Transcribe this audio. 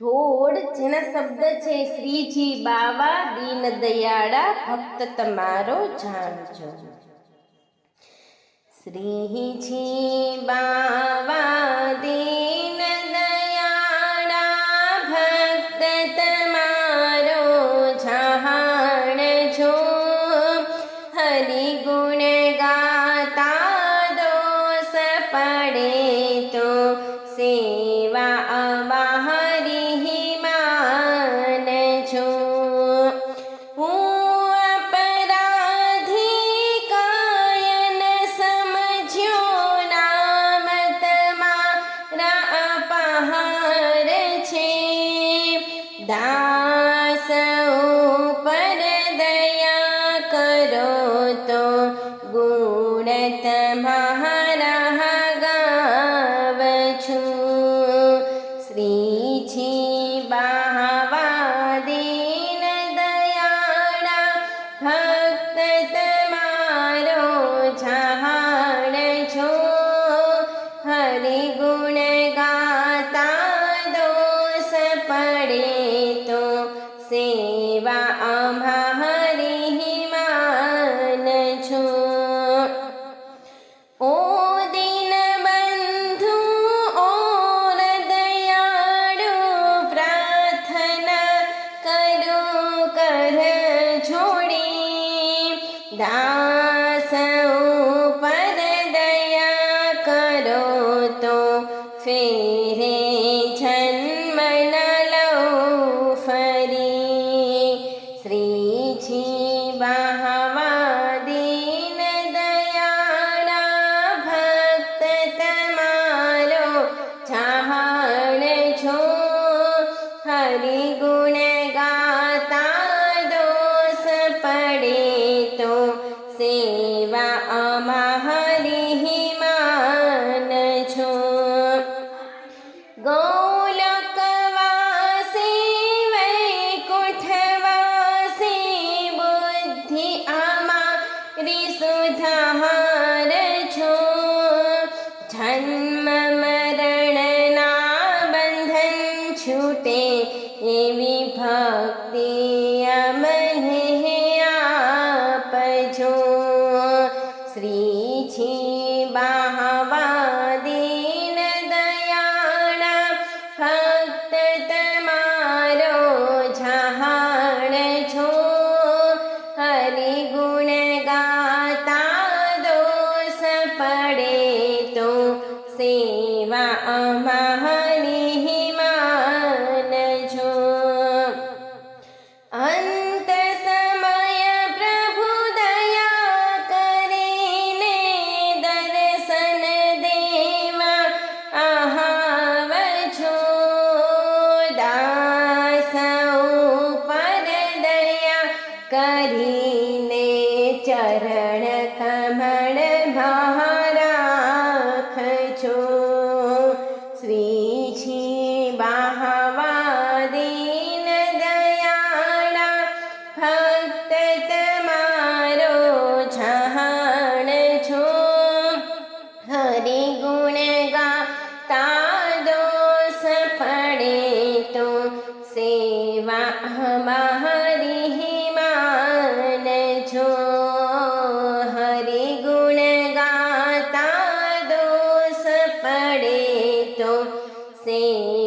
ધોળ જેના શબ્દ છે શ્રીજી બાવા દીન દયાળા ભક્ત તમારો જાણજો. શ્રીજી બાવા દીન દાસ ઉપર દયા કરો તો ગુણ તમારા સેવા અમારી માન છો. ઓ દિન બંધુ, ઓ દયાળુ, પ્રાર્થના કરું, કર છોડી દાસ ઉપર દયા કરો તો ફેરે બાવા દયાળા ભક્ત તમારો જાણ છો હરી ગુણ દોષ પડે તો સેવા અમારી છો જન્મ મરણના બંધન છૂટે એવી ભક્તિ અમને આપજો શ્રીજી સેવા અમારી માનજો અંત સમય પ્રભુ દયા કરીને દર્શન દેવા આહાવજો દાસ ઉપર દયા કરીને સેવા મારી માન છો હરિ ગુણ ગાતા દોષ પડે તો સેવા